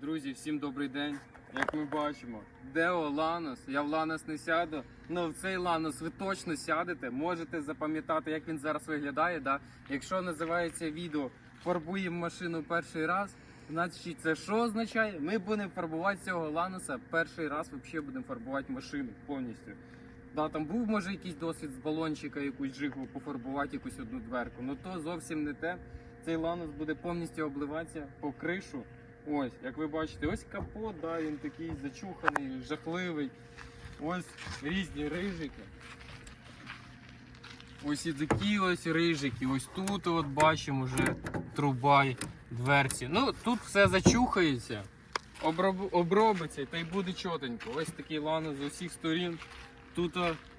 Друзі, всім добрий день. Як ми бачимо, Део Ланос. Я в Ланос не сяду. Ну в цей Ланос ви точно сядете. Можете запам'ятати, як він зараз виглядає. Да? Якщо називається відео Фарбуємо машину перший раз. Значить, це що означає? Ми будемо фарбувати цього Ланоса перший раз. Взагалі будемо фарбувати машину повністю. Да, там був може якийсь досвід з балончика, якусь жигу пофарбувати якусь одну дверку. Ну то зовсім не те. Цей ланос буде повністю обливатися по кришу. Ось, як ви бачите, ось капот, да, він такий зачуханий, жахливий. Ось різні рижики. Ось і такі ось рижики. Ось тут от бачимо вже труба й дверці. Ну тут все зачухається, оброб... обробиться та й буде чотенько. Ось такий ланос з усіх сторін. Тут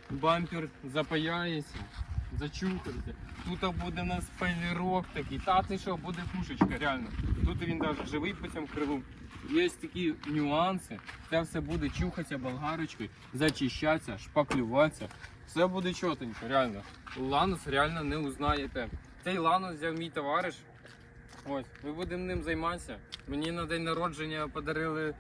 бампер запаяється, зачухається. Тут буде у нас спойлерок такий. Та ти що, буде пушечка, реально. Тут він навіть живий по цьому крилу. Є такі нюанси. Це все буде чухатися болгарочкою, зачищатися, шпаклюватися. Все буде чотенько, реально. Ланос реально не узнаєте. Цей ланос взяв мій товариш. Ось, ми будемо ним займатися. Мені на день народження подарили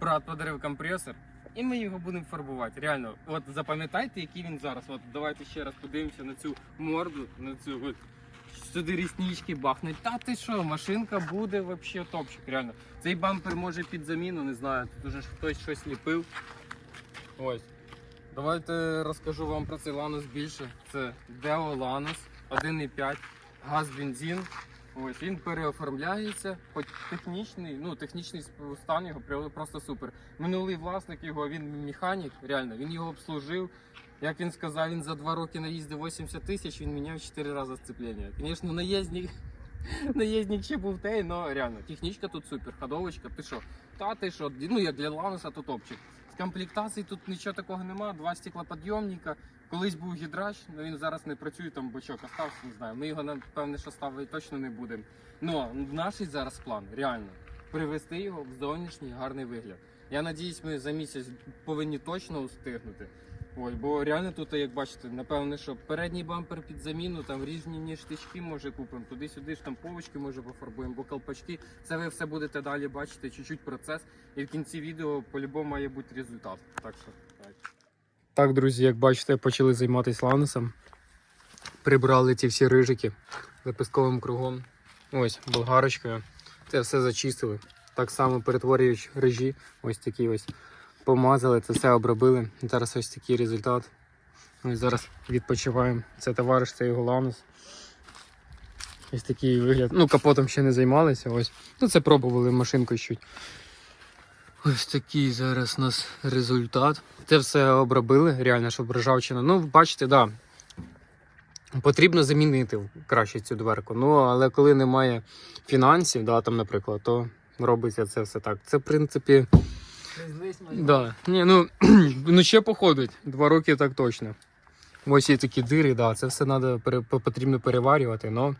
брат подарив компресор. І ми його будемо фарбувати. Реально, от запам'ятайте, який він зараз. От давайте ще раз подивимося на цю морду, на цю от сюди ріснички бахнуть. Та ти що, машинка буде взагалі топчик. Реально. Цей бампер може під заміну, не знаю. Тут уже хтось щось ліпив. Ось. Давайте розкажу вам про цей Ланос більше. Це Deo Lanos 1.5, газ бензин. Ось він переоформляється, хоч технічний, ну технічний стан його просто супер. Минулий власник його, він механік, реально, він його обслужив. Як він сказав, він за два роки наїздив 80 тисяч, він міняв 4 рази сцеплення. Звісно, наїзник, наїзник ще був той, але реально, технічка тут супер, ходовочка, ти що? Та ти що, ну як для Лануса, то топчик. З комплектації тут нічого такого нема, два стеклоподйомника. Колись був гідрач, але він зараз не працює, там бочок остався, не знаю. Ми його напевне, що ставити точно не будемо. Ну, наш зараз план, реально, привести його в зовнішній гарний вигляд. Я надіюсь, ми за місяць повинні точно устигнути. Ой, бо реально тут, як бачите, напевне, що передній бампер під заміну, там різні ніж ніштячки може купимо, туди-сюди штамповочки може пофарбуємо, бо колпачки. Це ви все будете далі бачити, чуть-чуть процес. І в кінці відео по-любому має бути результат. Так що. Так, друзі, як бачите, почали займатися ланосом. Прибрали ці всі рижики записковим кругом. Ось, болгарочкою. Це все зачистили. Так само перетворюючи рижі, ось такі ось помазали, це все обробили. Зараз ось такий результат. Ось зараз відпочиваємо. Це товариш, це його ланос. Ось такий вигляд. Ну, капотом ще не займалися. Ось. Ну, це пробували машинкою чуть. Ось такий зараз у нас результат. Це все обробили, реально, щоб ржавчина. Ну, бачите. Да. Потрібно замінити краще цю дверку. Ну, але коли немає фінансів, да, там, наприклад, то робиться це все так. Це, в принципі, да. Ні, ну, ну ще походить. Два роки так точно. Ось є такі дири, да, це все надо, потрібно переварювати, але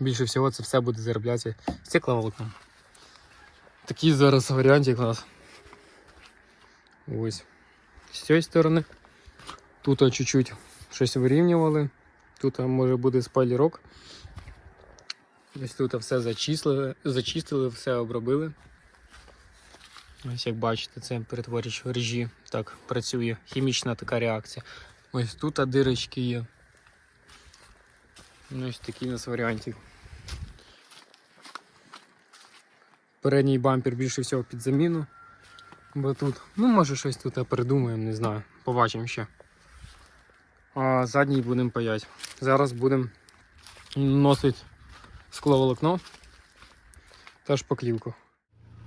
більше всього це все буде зароблятися стекловолокном. Такий зараз варіантик у нас. Ось. З цієї сторони. Тут чуть-чуть щось вирівнювали. Тут може буде спойлерок. Ось тут все зачислили, зачистили, все обробили. Ось як бачите, це перетворюючи в режі. Так працює хімічна така реакція. Ось тут дирочки є. Ось такий у нас варіантик. Передній бампер більше всього під заміну. Бо тут, ну може щось тут придумаємо, не знаю. Побачимо ще. А задній будемо паяти. Зараз будемо носити скловолокно та шпаклівку.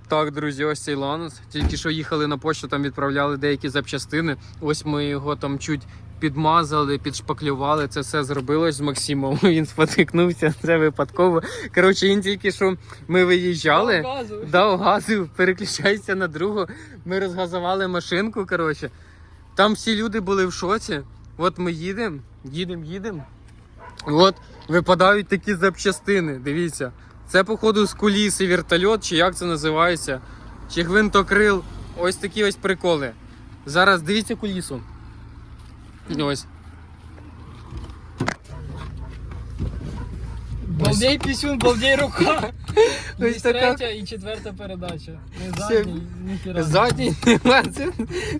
Так, друзі, ось цей ланус. Тільки що їхали на почту, там відправляли деякі запчастини. Ось ми його там чуть підмазали, підшпаклювали. Це все зробилось з Максимом. Він спотикнувся, це випадково. Коротше, він тільки що ми виїжджали. Дав газу, переключайся на другу. Ми розгазували машинку. Коротше. Там всі люди були в шоці. От ми їдемо, їдемо, їдемо. От випадають такі запчастини. Дивіться. Це, походу, з куліси вертольот, чи як це називається, чи гвинтокрил. Ось такі ось приколи. Зараз дивіться кулісу. Ось. Балдей пісюн, балдей рука. Ось І така- третя і четверта передача. Не задній, ніхіра. Задній нема, це,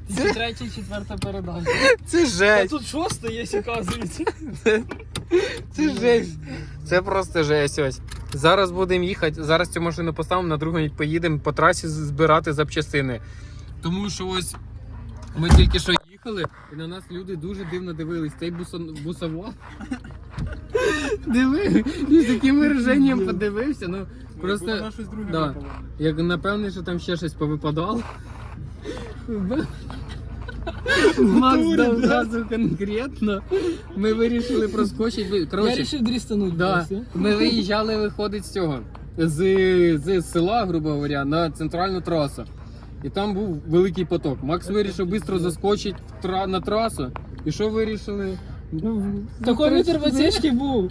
І це, третя і четверта передача. це А жесть. тут шоста є, оказується. Це жесть. Це просто жесть ось. Зараз будемо їхати. Зараз цю машину поставимо, на другу поїдемо по трасі збирати запчастини. Тому що ось ми тільки що їхали, і на нас люди дуже дивно дивились. Цей бусон, бусовод. Диви, і з таким вираженням подивився. Ну просто да. як напевне, що там ще щось повипадало. Макс дав зразу конкретно. Ми вирішили проскочити. Я вирішив дрістануть. Да. Ми виїжджали, виходить з цього. З, з села, грубо говоря, на центральну трасу. І там був великий поток. Макс вирішив швидко заскочити в тра- на трасу. І що вирішили? Ну, Такий вітер в отсечці був.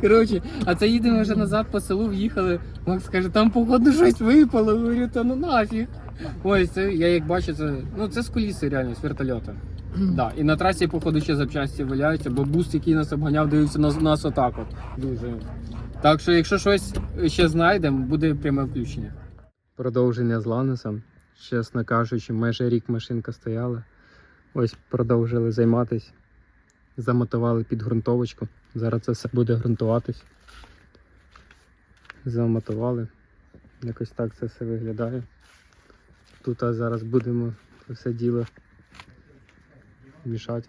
Коротше, а це їдемо вже назад по селу, в'їхали. Макс каже, там походу щось випало. Говорю, та ну нафіг. Ось це, я як бачу, це, ну, це з куліси реально, з вертольота. Да. І на трасі, походу, ще запчасті валяються, бо буст, який нас обганяв, дивився на нас отак от. Дуже. Так що, якщо щось ще знайдемо, буде пряме включення. Продовження з Ланосом. Чесно кажучи, майже рік машинка стояла. Ось продовжили займатися. Замотували під ґрунтовочку. Зараз це все буде ґрунтуватись. Замотували. Якось так це все виглядає. Тут а зараз будемо це все діло мішати.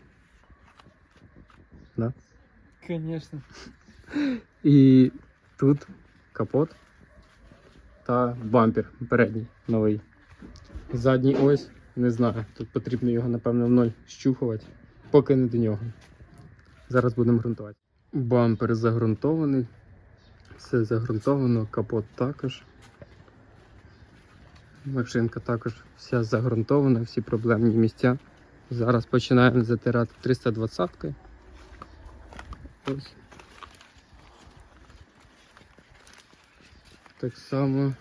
Да? Звісно. І тут капот та бампер передній новий. Задній ось, не знаю. Тут потрібно його, напевно, в ноль щухувати, поки не до нього. Зараз будемо ґрунтувати. Бампер загрунтований. Все загрунтовано, капот також. Машинка також вся загрунтована, всі проблемні місця. Зараз починаємо затирати 320-кою. Ось. Так само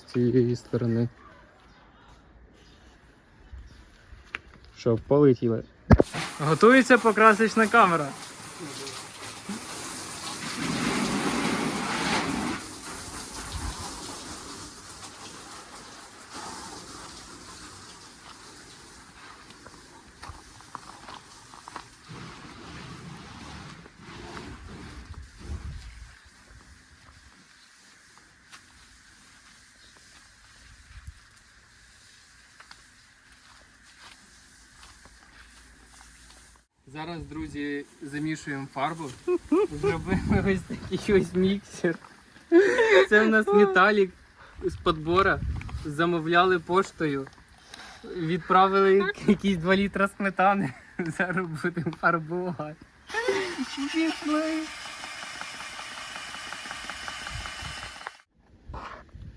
з цієї сторони. Що, полетіли? Готується покрасочна камера. Зараз, друзі, замішуємо фарбу. Зробили ось такий ось міксер. Це в нас металік з подбора. Замовляли поштою. Відправили якісь 2 літра сметани. Зараз будемо фарбувати.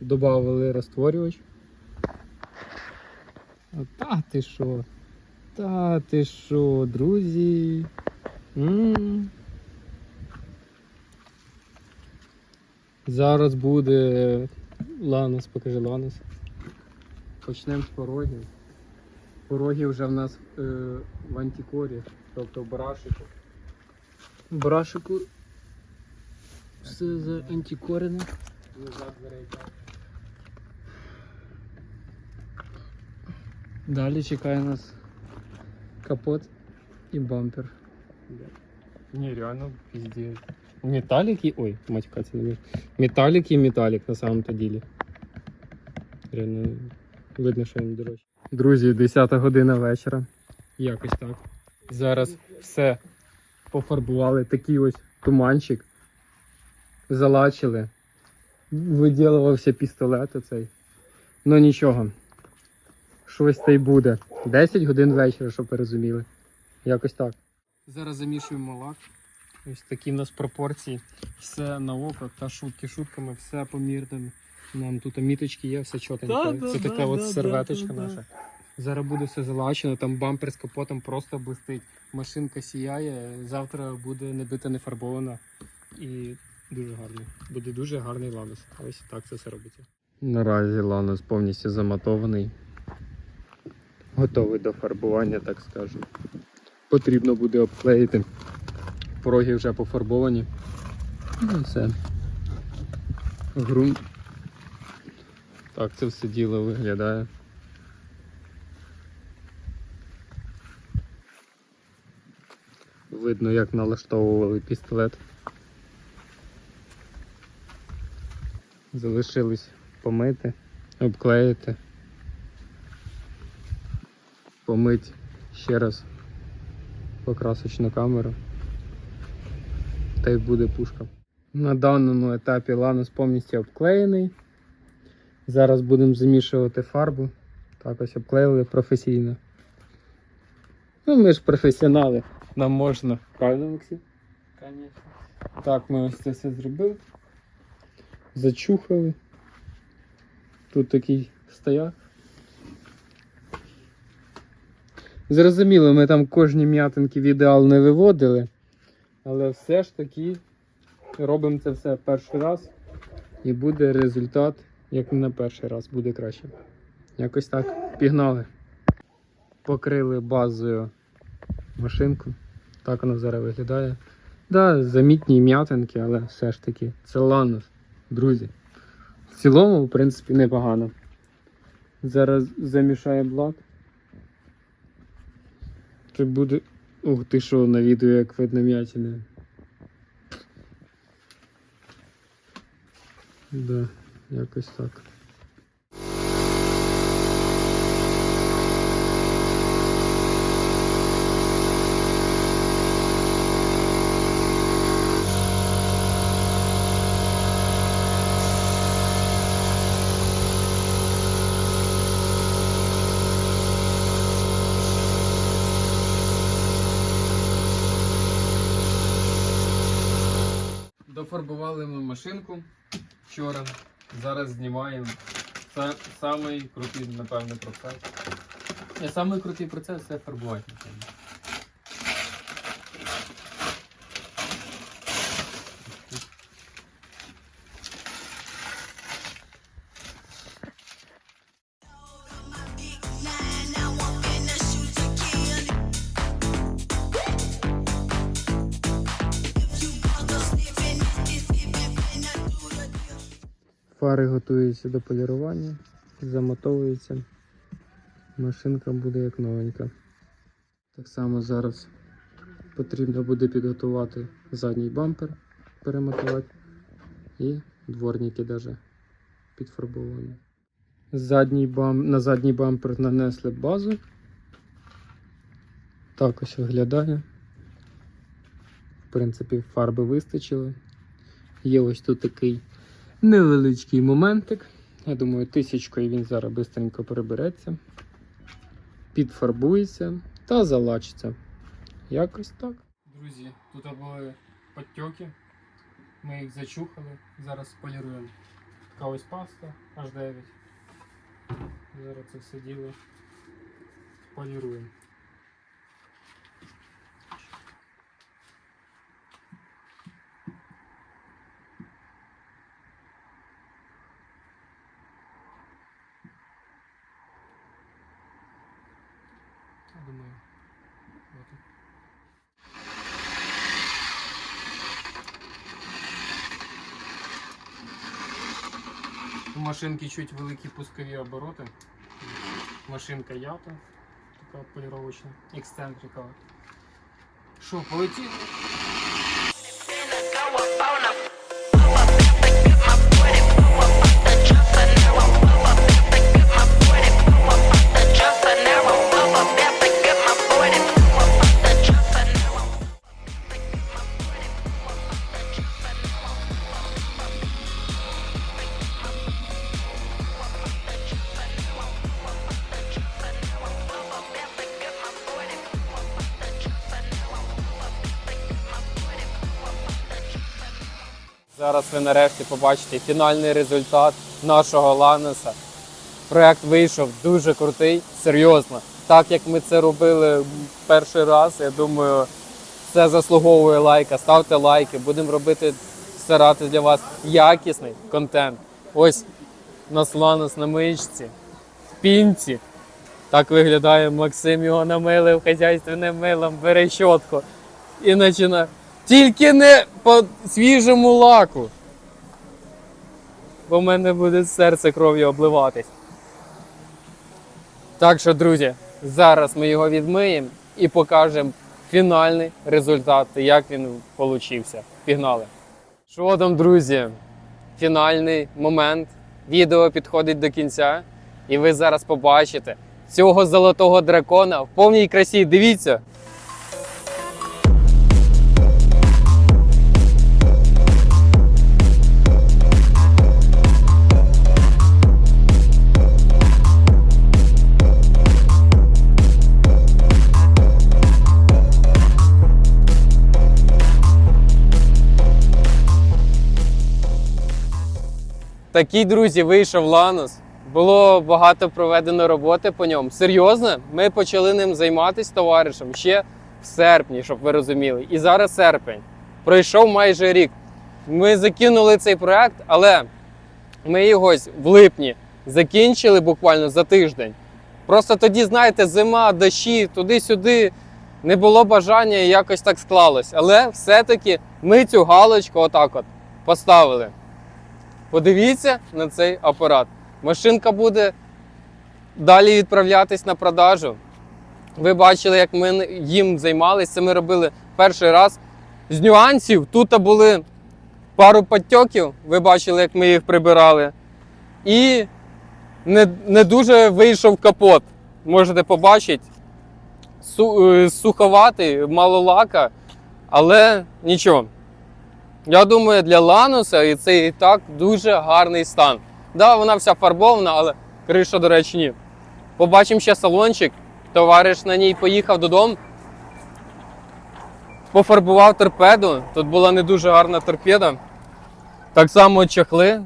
Добавили розтворювач. Та ти що? Та ти що, друзі? м Зараз буде Ланос, покажи Ланос. Почнемо з порогів. Пороги вже в нас е, в антикорі, тобто в барашику. В барашику все за антикорене. Назад дверей. Далі чекає нас капот і бампер. Не, реально пиздец. Металлик и... Ой, матюкаться не. Металлик і металлик на самом-то ділі. Реально видно, що він дорожче. Друзі, 10 година вечора. Якось так. Зараз все пофарбували. Такий ось туманчик. Залачили. Виділувався пістолет оцей. Ну нічого. Щось та й буде. 10 годин вечора, щоб ви розуміли. Якось так. Зараз замішуємо лак. Ось такі в нас пропорції. Все на око та шутки шутками, все помірним. Нам тут міточки є, все чотенько. Да, да, Це да, така от да, серветочка да, да, наша. Зараз буде все залачено, там бампер з капотом просто блистить. Машинка сіяє, завтра буде не бита, не фарбована. І дуже гарний. Буде дуже гарний ланос. Ось так це все робиться. Наразі ланос повністю замотований. Готовий до фарбування, так скажемо. Потрібно буде обклеїти. Пороги вже пофарбовані. Ну, це ґрунт. Так, це все діло виглядає. Видно, як налаштовували пістолет. Залишилось помити, обклеїти, помить ще раз покрасочну камеру. Та й буде пушка. На даному етапі ланус повністю обклеєний. Зараз будемо замішувати фарбу. Так ось обклеїли професійно. Ну, ми ж професіонали, нам можна. Правильно, Максим? Конечно. Так, ми ось це все зробили. Зачухали. Тут такий стояк. Зрозуміло, ми там кожні м'ятинки в ідеал не виводили, але все ж таки робимо це все перший раз і буде результат, як не на перший раз, буде краще. Якось так. Пігнали. Покрили базою машинку. Так вона зараз виглядає. Да, замітні м'ятинки, але все ж таки це ланус, друзі. В цілому, в принципі, непогано. Зараз замішаємо лак. Це буде. Ух ти що на відео як видно м'ятини. Да, якось так. Дофарбували ми машинку вчора. Зараз знімаємо. Це самий напевно, процес. Не, самий крутий процес це фарбувати, Фари готуються до полірування, замотовуються. Машинка буде як новенька. Так само зараз потрібно буде підготувати задній бампер, перемотувати і дворники даже підфарбовані. Задній бам... На задній бампер нанесли базу. Так ось виглядає. В принципі, фарби вистачило. Є ось тут такий невеличкий моментик. Я думаю, тисячкою він зараз швидко перебереться, підфарбується та залачиться. Якось так. Друзі, тут були підтьоки. Ми їх зачухали. Зараз поліруємо. Така ось паста H9. Зараз це все діло поліруємо. думаю, хватит. У машинки чуть великі пускові обороти. Машинка ята, така поліровочна, ексцентрика. Що, полетіли? Нарешті побачите фінальний результат нашого Лануса. Проект вийшов дуже крутий, серйозно. Так як ми це робили перший раз, я думаю, це заслуговує лайка. Ставте лайки, будемо робити старати для вас якісний контент. Ось нас Ланус на мишці, в пінці. Так виглядає Максим його намилив хазяйственним милом, бере щотку і починає. Тільки не по свіжому лаку. В мене буде серце кров'ю обливатись. Так що, друзі, зараз ми його відмиємо і покажемо фінальний результат, як він получився. Пігнали. Що там, друзі? Фінальний момент. Відео підходить до кінця, і ви зараз побачите цього золотого дракона в повній красі. Дивіться. Такий, друзі, вийшов Ланус. Було багато проведено роботи по ньому. Серйозно, ми почали ним займатися товаришем ще в серпні, щоб ви розуміли. І зараз серпень. Пройшов майже рік. Ми закинули цей проект, але ми його в липні закінчили буквально за тиждень. Просто тоді, знаєте, зима, дощі, туди-сюди. Не було бажання і якось так склалось. Але все-таки ми цю галочку отак от поставили. Подивіться на цей апарат. Машинка буде далі відправлятись на продажу. Ви бачили, як ми їм займалися. Ми робили перший раз. З нюансів тут були пару підтьоків. Ви бачили, як ми їх прибирали. І не, не дуже вийшов капот. Можете побачити. Е, суховатий, мало лака, але нічого. Я думаю, для Лануса і це і так дуже гарний стан. Да, вона вся фарбована, але криша, до речі, ні. Побачимо ще салончик. Товариш на ній поїхав додому. Пофарбував торпеду. Тут була не дуже гарна торпеда. Так само чехли.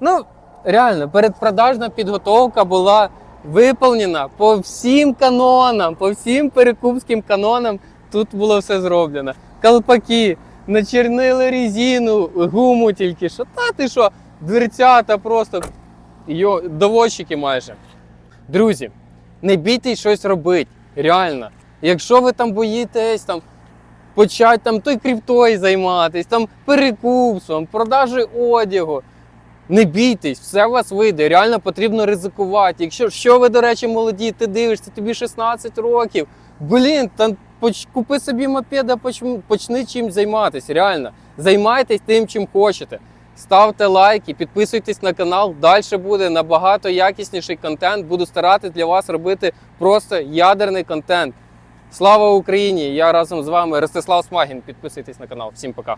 Ну, реально, передпродажна підготовка була виповнена по всім канонам, по всім перекупським канонам. Тут було все зроблено. Колпаки, начернили резину, гуму тільки що. Та ти що, дверцята просто йо, доводчики майже. Друзі, не бійтесь щось робити. Реально. Якщо ви там боїтесь там, почати там той кріптою займатися, там перекупством, продажею одягу. Не бійтесь, все у вас вийде. Реально потрібно ризикувати. Якщо що ви, до речі, молоді, ти дивишся, тобі 16 років. Блін, та поч- купи собі мопеда, поч- почни чим займатися. Реально. Займайтесь тим, чим хочете. Ставте лайки, підписуйтесь на канал. Далі буде набагато якісніший контент. Буду старатися для вас робити просто ядерний контент. Слава Україні! Я разом з вами Ростислав Смагін. Підписуйтесь на канал. Всім пока.